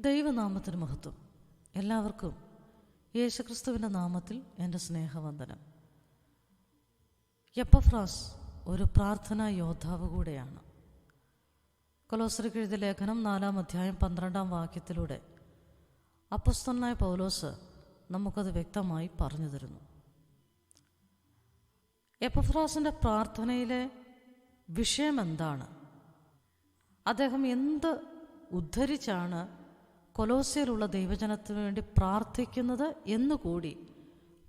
ദൈവനാമത്തിന് മഹത്വം. എല്ലാവർക്കും യേശുക്രിസ്തുവിന്റെ നാമത്തിൽ എന്റെ സ്നേഹവന്ദനം. യപ്പഫ്രാസ് ഒരു പ്രാർത്ഥനാ യോദ്ധാവ് കൂടെയാണ്. കൊലോസർക്ക് ലേഖനം നാലാം അധ്യായം പന്ത്രണ്ടാം വാക്യത്തിലൂടെ അപ്പസ്തനായ പൗലോസ് നമുക്കത് വ്യക്തമായി പറഞ്ഞു തരുന്നു. എപ്പഫ്രാസിന്റെ പ്രാർത്ഥനയിലെ വിഷയം എന്താണ് അദ്ദേഹം എന്ത് ഉദ്ധരിച്ചാണ് കൊലോസിയയിലുള്ള ദൈവജനത്തിന് വേണ്ടി പ്രാർത്ഥിക്കുന്നത് എന്നുകൂടി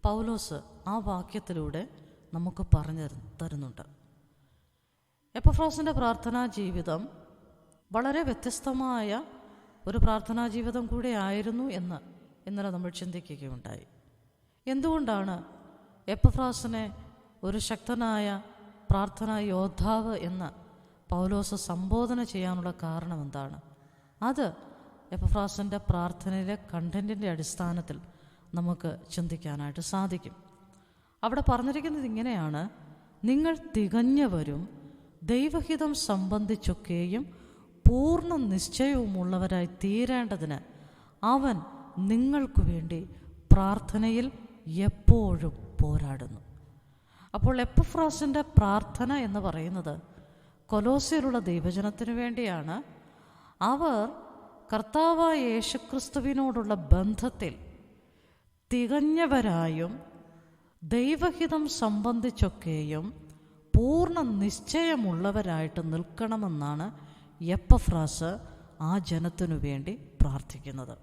പൗലോസ് ആ വാക്യത്തിലൂടെ നമുക്ക് പറഞ്ഞു തരു- തരുന്നുണ്ട്. എപ്പഫ്രോസിന്റെ പ്രാർത്ഥനാ ജീവിതം വളരെ വ്യത്യസ്തമായ ഒരു പ്രാർത്ഥനാ ജീവിതം കൂടെ ആയിരുന്നു എന്ന് ഇന്നലെ നമ്മൾ ചിന്തിക്കുകയുണ്ടായി. എന്തുകൊണ്ടാണ് എപ്പഫ്രാസിനെ ഒരു ശക്തനായ പ്രാർത്ഥനാ യോദ്ധാവ് എന്ന് പൗലോസ് സംബോധന ചെയ്യാനുള്ള കാരണം എന്താണ് അത് എപ്പഫ്രാസിന്റെ പ്രാർത്ഥനയിലെ കണ്ടന്റിന്റെ അടിസ്ഥാനത്തിൽ നമുക്ക് ചിന്തിക്കാനായിട്ട് സാധിക്കും. അവിടെ പറഞ്ഞിരിക്കുന്നത് ഇങ്ങനെയാണ് നിങ്ങൾ തികഞ്ഞവരും ദൈവഹിതം സംബന്ധിച്ചൊക്കെയും പൂർണ നിശ്ചയവുമുള്ളവരായി തീരേണ്ടതിന് അവൻ നിങ്ങൾക്കു വേണ്ടി പ്രാർത്ഥനയിൽ എപ്പോഴും പോരാടുന്നു. അപ്പോൾ എപ്പഫ്രാസിന്റെ പ്രാർത്ഥന എന്ന് പറയുന്നത് കൊലോസിയിലുള്ള ദൈവജനത്തിനു വേണ്ടിയാണ്. അവർ കർത്താവായ യേശുക്രിസ്തുവിനോടുള്ള ബന്ധത്തിൽ തികഞ്ഞവരായും ദൈവഹിതം സംബന്ധിച്ചൊക്കെയും പൂർണ നിശ്ചയമുള്ളവരായിട്ട് നിൽക്കണമെന്നാണ് എപ്പഫ്രാസ് ആ ജനത്തിനു വേണ്ടി പ്രാർത്ഥിക്കുന്നത്.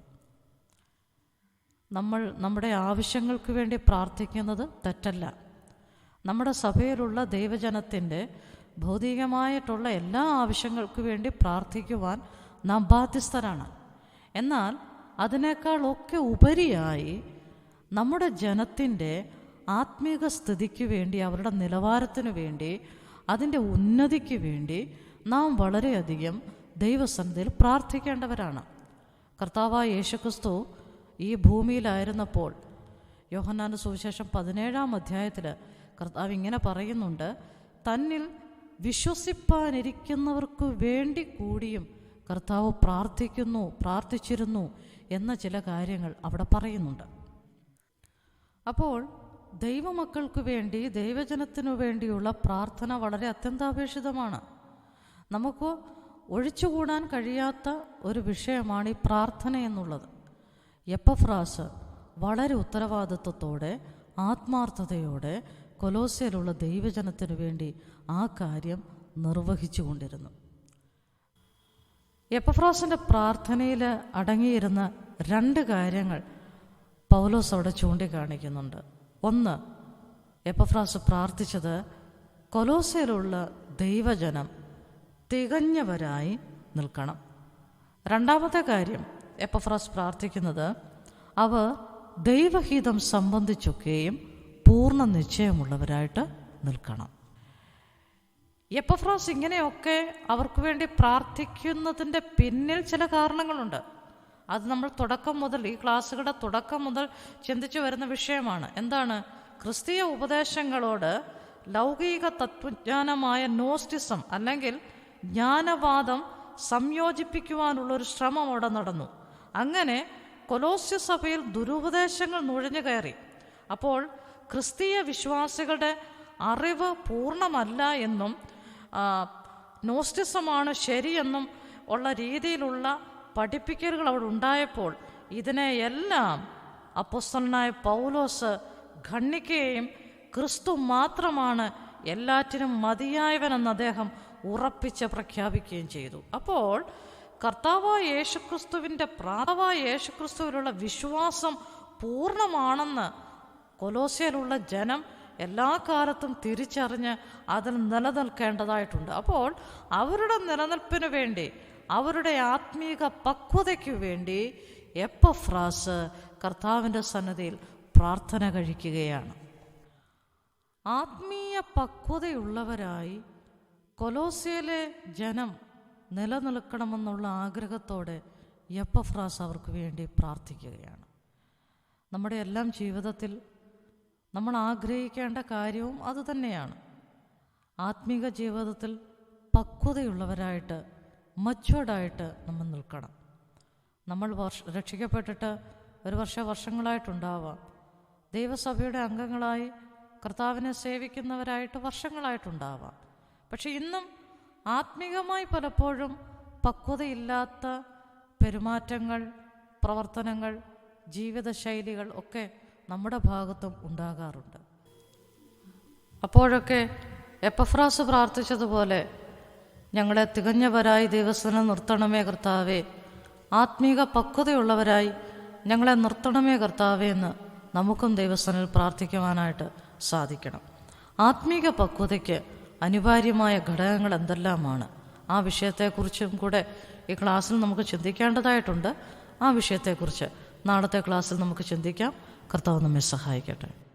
നമ്മൾ നമ്മുടെ ആവശ്യങ്ങൾക്ക് വേണ്ടി പ്രാർത്ഥിക്കുന്നത് തെറ്റല്ല. നമ്മുടെ സഭയിലുള്ള ദൈവജനത്തിന്റെ ഭൗതികമായിട്ടുള്ള എല്ലാ ആവശ്യങ്ങൾക്കു വേണ്ടി പ്രാർത്ഥിക്കുവാൻ നാം ബാധ്യസ്ഥരാണ്. എന്നാൽ അതിനേക്കാളൊക്കെ ഉപരിയായി നമ്മുടെ ജനത്തിന്റെ ആത്മീക സ്ഥിതിക്ക് വേണ്ടി അവരുടെ നിലവാരത്തിന് വേണ്ടി അതിന്റെ ഉന്നതിക്ക് വേണ്ടി നാം വളരെയധികം ദൈവസന്നിധിയിൽ പ്രാർത്ഥിക്കേണ്ടവരാണ്. കർത്താവായ യേശുക്രിസ്തു ഈ ഭൂമിയിലായിരുന്നപ്പോൾ യോഹന്നാന്റെ സുവിശേഷം പതിനേഴാം അധ്യായത്തിൽ കർത്താവ് ഇങ്ങനെ പറയുന്നുണ്ട് തന്നിൽ വിശ്വസിപ്പാനിരിക്കുന്നവർക്ക് വേണ്ടി കൂടിയും കർത്താവ് പ്രാർത്ഥിക്കുന്നു പ്രാർത്ഥിച്ചിരുന്നു എന്ന ചില കാര്യങ്ങൾ അവിടെ പറയുന്നുണ്ട്. അപ്പോൾ ദൈവമക്കൾക്ക് വേണ്ടി ദൈവജനത്തിനു വേണ്ടിയുള്ള പ്രാർത്ഥന വളരെ അത്യന്താപേക്ഷിതമാണ്. നമുക്ക് ഒഴിച്ചുകൂടാൻ കഴിയാത്ത ഒരു വിഷയമാണ് ഈ പ്രാർത്ഥന എന്നുള്ളത്. എപ്പഫ്രാസ് വളരെ ഉത്തരവാദിത്വത്തോടെ ആത്മാർത്ഥതയോടെ കൊലോസയിലുള്ള ദൈവജനത്തിനു വേണ്ടി ആ കാര്യം നിർവഹിച്ചു കൊണ്ടിരുന്നു എപ്പഫ്രാസിന്റെ പ്രാർത്ഥനയിൽ അടങ്ങിയിരുന്ന രണ്ട് കാര്യങ്ങൾ പൗലോസ് അവിടെ ചൂണ്ടിക്കാണിക്കുന്നുണ്ട്. ഒന്ന് എപ്പഫ്രാസ് പ്രാർത്ഥിച്ചത് കൊലോസയിലുള്ള ദൈവജനം തികഞ്ഞവരായി നിൽക്കണം. രണ്ടാമത്തെ കാര്യം എപ്പഫ്രാസ് പ്രാർത്ഥിക്കുന്നത് അവർ ദൈവഹിതം സംബന്ധിച്ചൊക്കെയും പൂർണ നിശ്ചയമുള്ളവരായിട്ട് നിൽക്കണം. എപ്പഫ്രോസ് ഇങ്ങനെയൊക്കെ അവർക്ക് വേണ്ടി പ്രാർത്ഥിക്കുന്നതിന്റെ പിന്നിൽ ചില കാരണങ്ങളുണ്ട്. അത് നമ്മൾ തുടക്കം മുതൽ ഈ ക്ലാസ്സുകളുടെ തുടക്കം മുതൽ ചിന്തിച്ചു വരുന്ന വിഷയമാണ്. എന്താണ്? ക്രിസ്തീയ ഉപദേശങ്ങളോട് ലൗകിക തത്വജ്ഞാനമായ നോസ്റ്റിസം അല്ലെങ്കിൽ ജ്ഞാനവാദം സംയോജിപ്പിക്കുവാനുള്ളൊരു ശ്രമം അവിടെ നടന്നു. അങ്ങനെ കൊലോസ്യ സഭയിൽ ദുരുപദേശങ്ങൾ നുഴഞ്ഞു കയറി. അപ്പോൾ ക്രിസ്തീയ വിശ്വാസികളുടെ അറിവ് പൂർണമല്ല എന്നും നോസ്റ്റിസമാണ് ശരിയെന്നും ഉള്ള രീതിയിലുള്ള പഠിപ്പിക്കലുകൾ അവിടെ ഉണ്ടായപ്പോൾ ഇതിനെയെല്ലാം അപ്പൊസ്തലനായ പൗലോസ് ഖണ്ഡിക്കുകയും ക്രിസ്തു മാത്രമാണ് എല്ലാറ്റിനും മതിയായവനെന്ന് അദ്ദേഹം ഉറപ്പിച്ച് പ്രഖ്യാപിക്കുകയും ചെയ്തു. അപ്പോൾ കർത്താവായ യേശുക്രിസ്തുവിന്റെ പ്രാതവായ യേശുക്രിസ്തുവിലുള്ള വിശ്വാസം പൂർണമാണെന്ന് കൊലോസിയയിലുള്ള ജനം എല്ലാ കാലത്തും തിരിച്ചറിഞ്ഞ് അതിൽ നിലനിൽക്കേണ്ടതായിട്ടുണ്ട്. അപ്പോൾ അവരുടെ നിലനിൽപ്പിന് വേണ്ടി അവരുടെ ആത്മീക പക്വതയ്ക്ക് വേണ്ടി എപ്പഫ്രാസ് കർത്താവിന്റെ സന്നദ്ധിയിൽ പ്രാർത്ഥന കഴിക്കുകയാണ്. ആത്മീയ പക്വതയുള്ളവരായി കൊലോസിയയിലെ ജനം നിലനിൽക്കണമെന്നുള്ള ആഗ്രഹത്തോടെ എപ്പഫ്രാസ് അവർക്ക് വേണ്ടി പ്രാർത്ഥിക്കുകയാണ്. നമ്മുടെ എല്ലാം ജീവിതത്തിൽ നമ്മൾ ആഗ്രഹിക്കേണ്ട കാര്യവും അതുതന്നെയാണ് ആത്മീക ജീവിതത്തിൽ പക്വതയുള്ളവരായിട്ട് മച്ചുവേർഡായിട്ട് നമ്മൾ നിൽക്കണം. നമ്മൾ വർഷ രക്ഷിക്കപ്പെട്ടിട്ട് ഒരു വർഷ വർഷങ്ങളായിട്ടുണ്ടാവാം. ദൈവസഭയുടെ അംഗങ്ങളായി കർത്താവിനെ സേവിക്കുന്നവരായിട്ട് വർഷങ്ങളായിട്ടുണ്ടാവാം. പക്ഷെ ഇന്നും ആത്മീകമായി പലപ്പോഴും പക്വതയില്ലാത്ത പെരുമാറ്റങ്ങൾ പ്രവർത്തനങ്ങൾ ജീവിതശൈലികൾ ഒക്കെ നമ്മുടെ ഭാഗത്തും ഉണ്ടാകാറുണ്ട്. അപ്പോഴൊക്കെ എപ്പഫ്രാസ് പ്രാർത്ഥിച്ചതുപോലെ ഞങ്ങളെ തികഞ്ഞവരായി ദൈവസ്ഥനം നിർത്തണമേ കർത്താവേ. ആത്മീക പക്വതയുള്ളവരായി ഞങ്ങളെ നിർത്തണമേ കർത്താവേ എന്ന് നമുക്കും ദൈവസ്ഥനിൽ പ്രാർത്ഥിക്കുവാനായിട്ട് സാധിക്കണം. ആത്മീക പക്വതയ്ക്ക് അനിവാര്യമായ ഘടകങ്ങൾ എന്തെല്ലാമാണ്? ആ വിഷയത്തെക്കുറിച്ചും കൂടെ ഈ ക്ലാസ്സിൽ നമുക്ക് ചിന്തിക്കേണ്ടതായിട്ടുണ്ട്. ആ വിഷയത്തെക്കുറിച്ച് നാളത്തെ ക്ലാസ്സിൽ നമുക്ക് ചിന്തിക്കാം. കർത്താവ് നമ്മെ സഹായിക്കട്ടെ.